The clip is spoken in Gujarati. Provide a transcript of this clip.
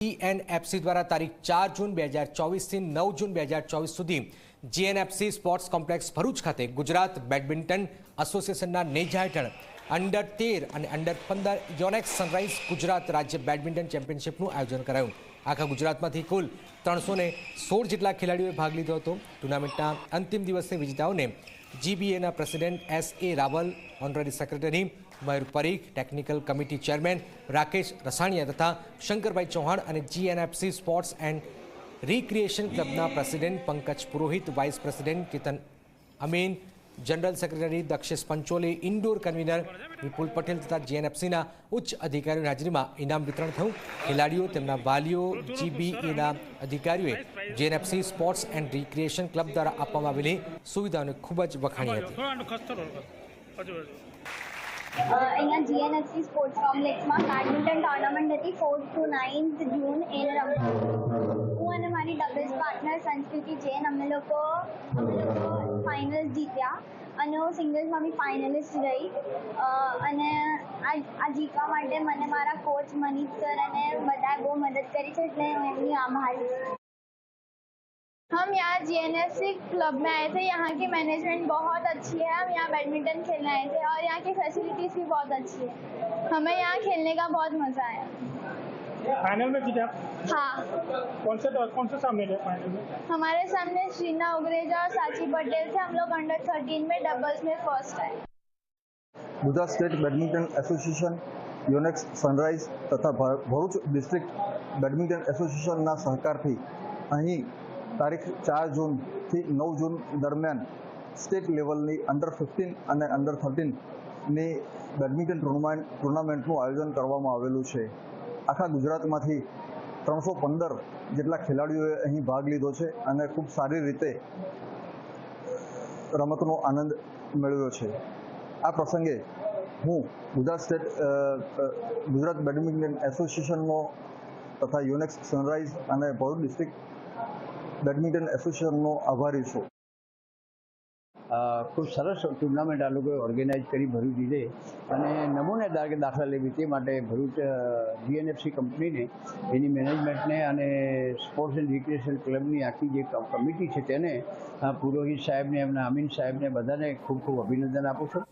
જીએનએફસી દ્વારા તારીખ ચાર જૂન બે હજાર ચોવીસથી નવ જૂન બે હજાર ચોવીસ સુધી જીએનએફસી સ્પોર્ટ્સ કોમ્પ્લેક્સ ભરૂચ ખાતે ગુજરાત બેડમિન્ટન એસોસિએશનના નેજા હેઠળ અંડર તેર અને અંડર પંદર યોનેક્સ સનરાઇઝ ગુજરાત રાજ્ય બેડમિન્ટન ચેમ્પિયનશિપનું આયોજન કરાયું. આખા ગુજરાતમાંથી કુલ ત્રણસો ને સોળ જેટલા ખેલાડીઓએ ભાગ લીધો હતો. ટુર્નામેન્ટના અંતિમ દિવસે વિજેતાઓને જીબીએના president S A Rawal honorary secretary Mayur Parikh technical committee chairman Rakesh Rasaniya તથા શંકરભાઈ ચૌહાણ અને GNFC sports and recreation ક્લબના president Pankaj Purohit vice president Ketan Amin general secretary Dakshesh Pancholi indoor convener Vipul Patel તથા જીએનએફસીના ઉચ્ચ અધિકારીઓની હાજરીમાં ઇનામ વિતરણ થયું. ખેલાડીઓ, તેમના વાલીઓ જીબીએના અધિકારીઓએ GNFC sports and recreation club દ્વારા આપવામાં આવેલી સુવિધાઓને ખૂબ જ વખાણી હતી. અહીંયા જીએનએફસી સ્પોર્ટ્સ કોમ્પ્લેક્સમાં બેડમિન્ટન ટુર્નામેન્ટ હતી ફોર્થ ટુ નાઇન્થ જૂન એ રમવા હું અને મારી ડબલ્સ પાર્ટનર સંસ્કૃતિ જૈન અમે લોકો અમે લોકો ફાઇનલ જીત્યા અને હું સિંગલ્સમાં બી ફાઇનલિસ્ટ રહી અ, અને આ આ જીતવા માટે મને મારા કોચ મનીષ સર અને બધાએ બહુ મદદ કરી છે એટલે હું એમની આભારી છું हम यहाँ जीएनएफसी क्लब में आए थे यहाँ की मैनेजमेंट बहुत अच्छी है हम यहाँ बैडमिंटन खेलने आए थे और यहाँ की फैसिलिटीज़ भी बहुत अच्छी है हमें यहाँ खेलने का बहुत मज़ा आया फाइनल में जीते आप हाँ कौन से कौन से सामने थे फाइनल में हमारे सामने श्रीना उगरेजा और साची पटेल थे हम लोग अंडर थर्टीन में डबल्स में फर्स्ट आए Gujarat state badminton association Yonex Sunrise તથા ભ- ભરૂચ ડિસ્ટ્રિક્ટ બેડમિન્ટન એસોસિએશનના સહકારથી અહીં તારીખ ચાર જૂનથી નવ જૂન દરમિયાન સ્ટેટ લેવલની અંડર ફિફ્ટીન અને અંડર થર્ટીનની બેડમિન્ટન ટુર્નામેન્ટ ટુર્નામેન્ટનું આયોજન કરવામાં આવેલું છે આખા ગુજરાતમાંથી ત્રણસો પંદર જેટલા ખેલાડીઓએ અહીં ભાગ લીધો છે અને ખૂબ સારી રીતે રમતનો આનંદ મેળવ્યો છે. આ પ્રસંગે હું ગુજરાત સ્ટેટ ગુજરાત બેડમિન્ટન એસોસિએશનનો તથા યુનેક્સ સનરાઇઝ અને ભરૂચ ડિસ્ટ્રિક્ટ બેડમિન્ટન એસોસિએશનનો આભારી છું. ખૂબ સરસ ટુર્નામેન્ટ આ લોકોએ ઓર્ગેનાઇઝ કરી, ભરૂચ લીધે અને નમૂનેદાર કે દાખલા લેવી તે માટે ભરૂચ જીએનએફસી કંપનીને, એની મેનેજમેન્ટને અને સ્પોર્ટ્સ એન્ડ રિક્રિએશન ક્લબની આખી જે કમિટી છે તેને પુરોહિત સાહેબને, એમના અમીન સાહેબને બધાને ખૂબ ખૂબ અભિનંદન આપું છું.